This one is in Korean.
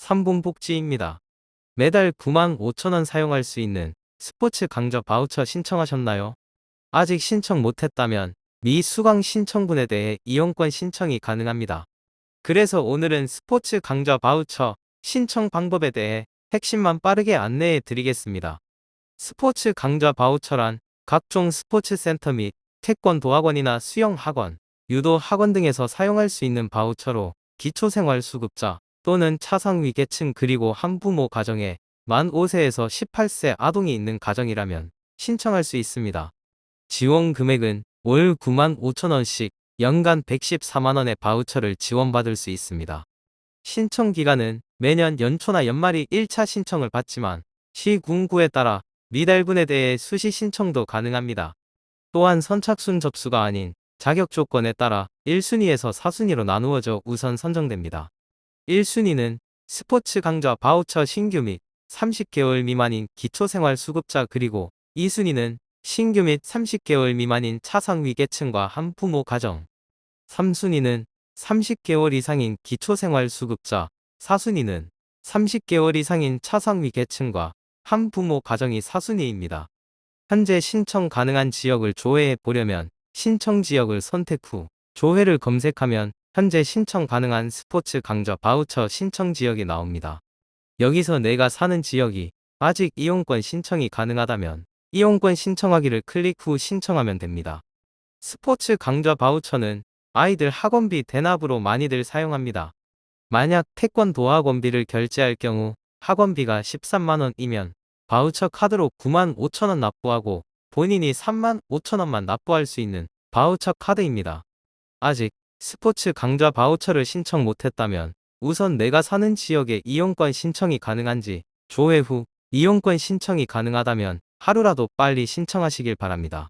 3분 복지입니다. 매달 9만 5천원 사용할 수 있는 스포츠 강좌 바우처 신청하셨나요? 아직 신청 못했다면 미 수강 신청분에 대해 이용권 신청이 가능합니다. 그래서 오늘은 스포츠 강좌 바우처 신청 방법에 대해 핵심만 빠르게 안내해 드리겠습니다. 스포츠 강좌 바우처란 각종 스포츠 센터 및 태권도 학원이나 수영 학원, 유도 학원 등에서 사용할 수 있는 바우처로 기초생활수급자 또는 차상위 계층 그리고 한부모 가정에 만 5세에서 18세 아동이 있는 가정이라면 신청할 수 있습니다. 지원 금액은 월 9만 5천원씩 연간 114만원의 바우처를 지원받을 수 있습니다. 신청 기간은 매년 연초나 연말이 1차 신청을 받지만 시군구에 따라 미달분에 대해 수시 신청도 가능합니다. 또한 선착순 접수가 아닌 자격 조건에 따라 1순위에서 4순위로 나누어져 우선 선정됩니다. 1순위는 스포츠 강좌 바우처 신규 및 30개월 미만인 기초생활수급자 그리고 2순위는 신규 및 30개월 미만인 차상위 계층과 한부모 가정 3순위는 30개월 이상인 기초생활수급자 4순위는 30개월 이상인 차상위 계층과 한부모 가정이 4순위입니다. 현재 신청 가능한 지역을 조회해 보려면 신청 지역을 선택 후 조회를 검색하면 현재 신청 가능한 스포츠 강좌 바우처 신청 지역이 나옵니다. 여기서 내가 사는 지역이 아직 이용권 신청이 가능하다면 이용권 신청하기를 클릭 후 신청하면 됩니다. 스포츠 강좌 바우처는 아이들 학원비 대납으로 많이들 사용합니다. 만약 태권도 학원비를 결제할 경우 학원비가 13만원이면 바우처 카드로 9만 5천원 납부하고 본인이 3만 5천원만 납부할 수 있는 바우처 카드입니다. 아직 스포츠 강좌 바우처를 신청 못했다면 우선 내가 사는 지역에 이용권 신청이 가능한지 조회 후 이용권 신청이 가능하다면 하루라도 빨리 신청하시길 바랍니다.